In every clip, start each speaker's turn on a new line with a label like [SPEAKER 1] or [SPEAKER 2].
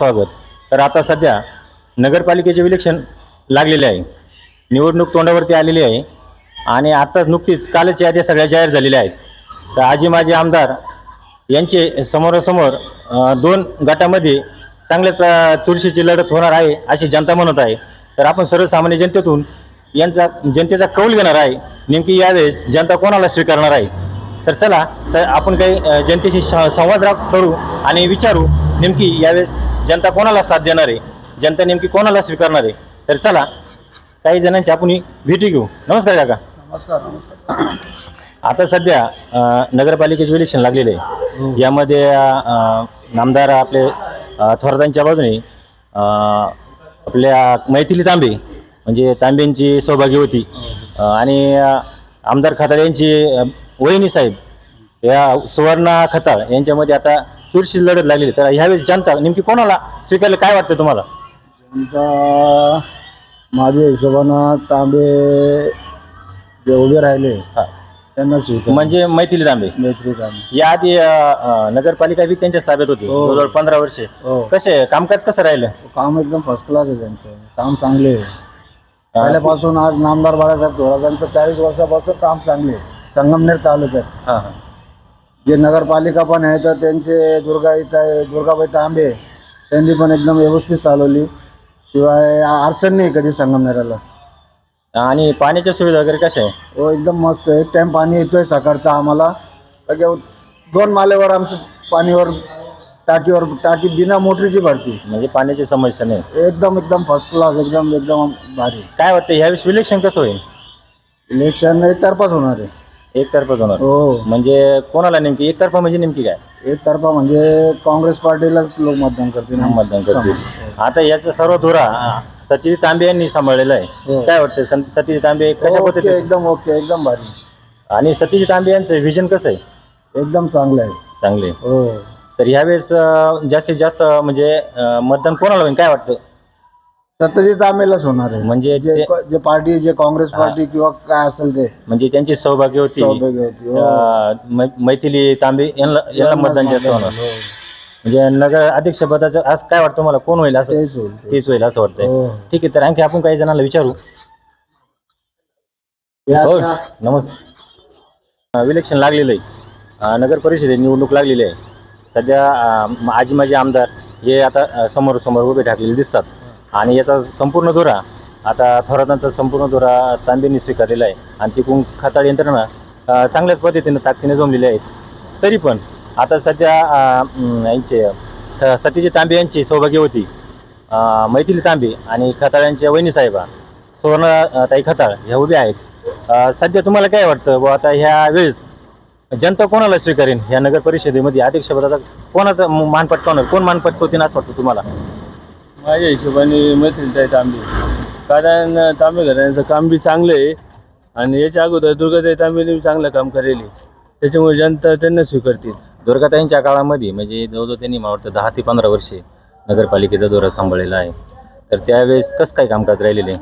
[SPEAKER 1] स्वागत. तर आता सध्या नगरपालिकेचे इलेक्शन लागलेले आहे. निवडणूक तोंडावरती आलेली आहे. आणि आत्ताच नुकतीच कालच याद्या सगळ्या जाहीर झालेल्या आहेत. तर आजी माजी आमदार यांचे समोरासमोर दोन गटामध्ये चांगल्या चुरशीची लढत होणार आहे अशी जनता म्हणत आहे. तर आपण सर्वसामान्य जनतेतून यांचा जनतेचा कौल घेणार आहे. नेमकी यावेळेस जनता कोणाला स्वीकारणार आहे? तर चला स आपण काही जनतेशी संवाद राख करू आणि विचारू नेमकी यावेळेस जनता कोणाला साथ देणार आहे? जनता नेमकी कोणाला स्वीकारणार आहे? तर चला काही जणांची आपण भेटी घेऊ. नमस्कार काका.
[SPEAKER 2] नमस्कार नमस्कार.
[SPEAKER 1] आता सध्या नगरपालिकेचे इलेक्शन लागलेले आहे. यामध्ये अ, नामदार आपले अ, थोरातांच्या बाजूने आपल्या मैथिली तांबे म्हणजे तांबेंची सौभाग्य होती. आणि आमदार खताळ यांची वहिनी साहेब या सुवर्णा खताळ यांच्यामध्ये आता चुरशी लढत लागलेली. तर ह्यावेळेस जनता नेमकी कोणाला स्वीकारलं? काय वाटतं तुम्हाला?
[SPEAKER 2] आमचा माझ्या हिशोबानं तांबे जे उभे राहिले
[SPEAKER 1] हा.
[SPEAKER 2] त्यांना स्वीकार
[SPEAKER 1] म्हणजे मैथिली तांबे?
[SPEAKER 2] मैत्री तांबे.
[SPEAKER 1] याआधी अ, अ, नगरपालिका बी त्यांच्याच ताब्यात होती
[SPEAKER 2] हो.
[SPEAKER 1] जवळजवळ पंधरा वर्षे.
[SPEAKER 2] हो.
[SPEAKER 1] कसे कामकाज कसं राहिलं?
[SPEAKER 2] काम एकदम फर्स्ट क्लास आहे त्यांचं. काम चांगले आहे. पहिल्यापासून आज नामदार बाळासाहेब थोरातांचं चाळीस वर्षापासून काम चांगले आहे. संगमनेर तालुक्यात.
[SPEAKER 1] हा हा.
[SPEAKER 2] जे नगरपालिका पण आहे तर त्यांचे दुर्गाई ताई दुर्गाबाई तांबे त्यांनी पण एकदम व्यवस्थित चालवली. शिवाय अडचण नाही कधी संगमनेराला.
[SPEAKER 1] आणि पाण्याच्या सुविधा वगैरे कशा आहे?
[SPEAKER 2] हो एकदम मस्त आहे. एक टाइम पाणी येतोय सकाळचं आम्हाला. लगे दोन मालेवर आमचं पाणीवर टाकीवर टाकी बिना मोटरीची भरती.
[SPEAKER 1] म्हणजे पाण्याची समस्या नाही.
[SPEAKER 2] एकदम एकदम फर्स्ट क्लास एकदम एकदम भारी.
[SPEAKER 1] काय वाटतं ह्यावेळेस इलेक्शन कसं होईल?
[SPEAKER 2] इलेक्शन एकतर्फाच होणार आहे.
[SPEAKER 1] एकतर्फाच होणार
[SPEAKER 2] हो.
[SPEAKER 1] म्हणजे कोणाला नेमकी? एकतर्फा म्हणजे नेमकी काय?
[SPEAKER 2] एकतर्फा म्हणजे काँग्रेस पार्टीलाच लोक मतदान करतील.
[SPEAKER 1] मतदान करतील. आता याचा सर्व धुरा सतीश तांबे यांनी सांभाळलेला आहे.
[SPEAKER 2] हो.
[SPEAKER 1] काय वाटतं सं- सतीश तांबे कशा
[SPEAKER 2] ओके,
[SPEAKER 1] पद्धतीने
[SPEAKER 2] एकदम ओके एकदम भारी.
[SPEAKER 1] आणि सतीश तांबे यांचं व्हिजन कसं आहे?
[SPEAKER 2] एकदम चांगलं आहे.
[SPEAKER 1] चांगले
[SPEAKER 2] हो.
[SPEAKER 1] तर ह्यावेळेस अं, जास्तीत जास्त म्हणजे अं, मतदान कोणाला होईल? काय वाटतं?
[SPEAKER 2] सत्यजित आमेलाच होणार आहे.
[SPEAKER 1] म्हणजे
[SPEAKER 2] जे
[SPEAKER 1] ते-
[SPEAKER 2] जे पार्टी जे काँग्रेस पार्टी किंवा काय असेल ते.
[SPEAKER 1] म्हणजे त्यांची सौभाग्य होती.
[SPEAKER 2] सौभाग्य होती हो.
[SPEAKER 1] अं, मै- मैथिली तांबे यांना यांना मतदान जास्त होणार.
[SPEAKER 2] हो.
[SPEAKER 1] म्हणजे नगर अध्यक्ष पदाचं आज काय वाटतं मला कोण होईल असं?
[SPEAKER 2] तेच होईल.
[SPEAKER 1] तेच. होईल असं वाटतंय.
[SPEAKER 2] हो.
[SPEAKER 1] ठीक आहे तर आणखी आपण काही जणांना विचारू.
[SPEAKER 2] या
[SPEAKER 1] हो
[SPEAKER 2] आता-
[SPEAKER 1] नमस्कार. इलेक्शन लागलेलं आहे. अं, नगर परिषदे निवडणूक लागलेली आहे. सध्या अं, म- आजी माजी आमदार हे आता अं, समोर समोर उभे ठाकलेले दिसतात. आणि याचा संपूर्ण धुरा आता थोरातांचा संपूर्ण धुरा तांबेंनी स्वीकारलेला आहे. आणि तिकून खताळ यंत्रणा चांगल्याच पद्धतीनं ताकदीने जमलेली आहेत. तरी पण आता सध्या यांचे स सतीजी तांबे यांची सौभाग्य होती. मैथिली तांबे आणि खताळ यांच्या वहिनी साहेबा सुवर्ण ताई खताळ ह्या उभ्या आहेत. सध्या तुम्हाला काय वाटतं? बुवा आता ह्या वेळेस जनता कोणाला स्वीकारेन? ह्या नगर परिषदेमध्ये अध्यक्षपदाचा कोणाचा म- मान पटकावणार कोण मान पटकवतील असं वाटतं तुम्हाला?
[SPEAKER 3] माझ्या हिशोबाने मैत्रीण तांबे. कारण तांबे घराण्याचं काम बी चांगलं आहे. आणि याच्या अगोदर दुर्गाताई तांबेने बी चांगलं काम करेल. त्याच्यामुळे जनता त्यांना स्वीकारतील.
[SPEAKER 1] दुर्गाताईंच्या काळामध्ये म्हणजे जवळजवळ त्यांनी मला वाटतं दहा ते पंधरा वर्षे नगरपालिकेचा दौरा सांभाळलेला आहे. तर त्यावेळेस कसं काय कामकाज राहिलेले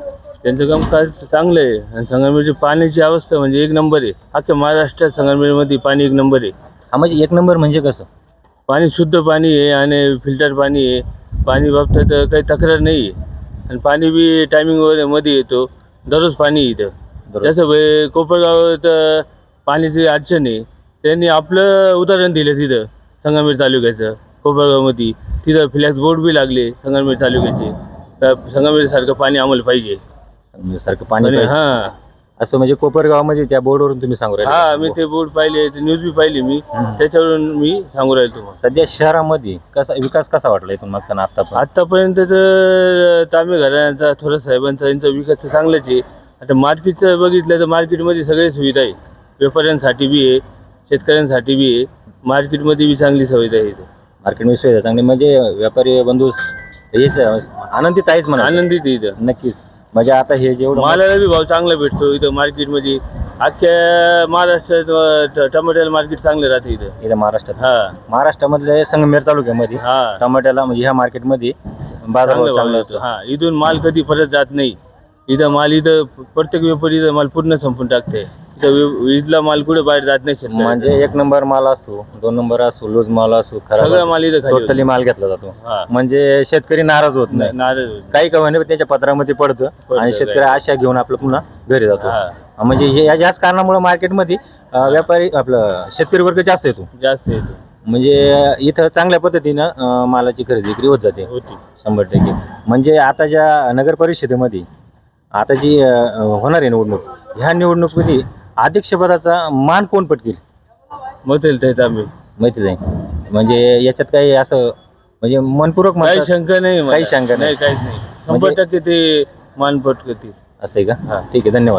[SPEAKER 3] त्यांचं काम काय चांगलं आहे. आणि संगमनेरची पाण्याची अवस्था म्हणजे एक नंबर आहे. अख्ख्या महाराष्ट्रात संगमनेरमध्ये पाणी एक नंबर आहे.
[SPEAKER 1] हा म्हणजे एक नंबर म्हणजे कसं?
[SPEAKER 3] पाणी शुद्ध पाणी आहे आणि फिल्टर पाणी आहे. पाणी बाबतीत काही तक्रार नाही आहे. आणि पाणी बी टायमिंगवर मध्ये येतो. दररोज पाणी
[SPEAKER 1] दररोज.
[SPEAKER 3] जसं वे कोपरगावात अं, पाण्याची अडचण आहे. त्यांनी आपलं उदाहरण दिलं तिथं संगमेर तालुक्याचं कोपरगावमध्ये. तिथं फ्लॅक्स बोर्ड बी लागले संगमेर तालुक्याचे. तर संगमेरसारखं पाणी आम्हाला पाहिजे.
[SPEAKER 1] सारखं पाणी
[SPEAKER 3] आणि
[SPEAKER 1] पाहिजे.
[SPEAKER 3] हां.
[SPEAKER 1] असं म्हणजे कोपरगावमध्ये त्या बोर्डवरून तुम्ही सांगू राहिले.
[SPEAKER 3] हा मी ते बोर्ड पाहिले ते न्यूज बी पाहिली मी. त्याच्यावरून मी सांगू राहिलो तुम्हाला.
[SPEAKER 1] सध्या शहरामध्ये कसा विकास कसा वाटला इथून मागताना आता पण
[SPEAKER 3] आतापर्यंत तर तांबे घराण्याचा थोडा साहेबांचा यांचा विकास तर चांगलाच आहे. आता मार्केटचं बघितलं तर मार्केटमध्ये सगळे सुविधा आहे. व्यापाऱ्यांसाठी बी आहे शेतकऱ्यांसाठी बी आहे. मार्केटमध्ये बी चांगली सुविधा आहे इथे.
[SPEAKER 1] मार्केट सुविधा चांगली म्हणजे व्यापारी बंधू हेच आनंदित आहेच म्हणा
[SPEAKER 3] आनंदीत आहे इथं.
[SPEAKER 1] नक्कीच. म्हणजे आता हे जेवढं
[SPEAKER 3] मालाला बी भाव चांगला भेटतो इथं मार्केटमध्ये अख्ख्या महाराष्ट्रात अं, ट- टमाट्याला मार्केट चांगलं राहतं इथं.
[SPEAKER 1] इथं महाराष्ट्रात?
[SPEAKER 3] हा.
[SPEAKER 1] महाराष्ट्रामधल्या संगमेर तालुक्यामध्ये
[SPEAKER 3] हा.
[SPEAKER 1] टमाट्याला म्हणजे ह्या मार्केटमध्ये बाजारभाव
[SPEAKER 3] चांगला.
[SPEAKER 1] असतो.
[SPEAKER 3] हा. इथून माल कधी परत जात नाही. इथं माल इथं प्रत्येक व्यापारी इथं माल पूर्ण संपून टाकते तिथं वि- इथला माल कुठे? बाहेर जात नाही शेतकऱ्याचा.
[SPEAKER 1] म्हणजे एक नंबर माल असो दोन नंबर असो लूज माल असो
[SPEAKER 3] सगळा माल इथं खाली
[SPEAKER 1] टोटली माल घेतला जातो.
[SPEAKER 3] हा.
[SPEAKER 1] म्हणजे शेतकरी नाराज होत नाही.
[SPEAKER 3] नाराज होतो.
[SPEAKER 1] काही कमाने त्याच्या पत्रामध्ये पडतं
[SPEAKER 3] पडतं,
[SPEAKER 1] आणि शेतकरी. आशा घेऊन आपलं पुन्हा घरी जातो.
[SPEAKER 3] हा
[SPEAKER 1] म्हणजे हे या- याच कारणामुळे मार्केटमध्ये अं, व्यापारी आपलं शेतकरी वर्ग जास्त येतो.
[SPEAKER 3] जास्त येतो.
[SPEAKER 1] म्हणजे इथं चांगल्या पद्धतीनं अं, मालाची खरेदी विक्री होत जाते.
[SPEAKER 3] होती.
[SPEAKER 1] शंभर टक्के. म्हणजे आता ज्या नगर परिषदेमध्ये आता जी अं, होणार आहे निवडणूक ह्या निवडणुकीमध्ये अध्यक्षपदाचा मान कोण पटकेल?
[SPEAKER 3] मथेल ते तांबे
[SPEAKER 1] माहिती नाही म्हणजे याच्यात काही असं म्हणजे मनपूर्वक
[SPEAKER 3] काही
[SPEAKER 1] म्हणतात
[SPEAKER 3] शंका नाही मला.
[SPEAKER 1] काही शंका नाही.
[SPEAKER 3] काहीच नाही. शंभर
[SPEAKER 1] म्हणजे-
[SPEAKER 3] टक्के ते मानपट करतील
[SPEAKER 1] असं आहे का? ठीक आहे धन्यवाद.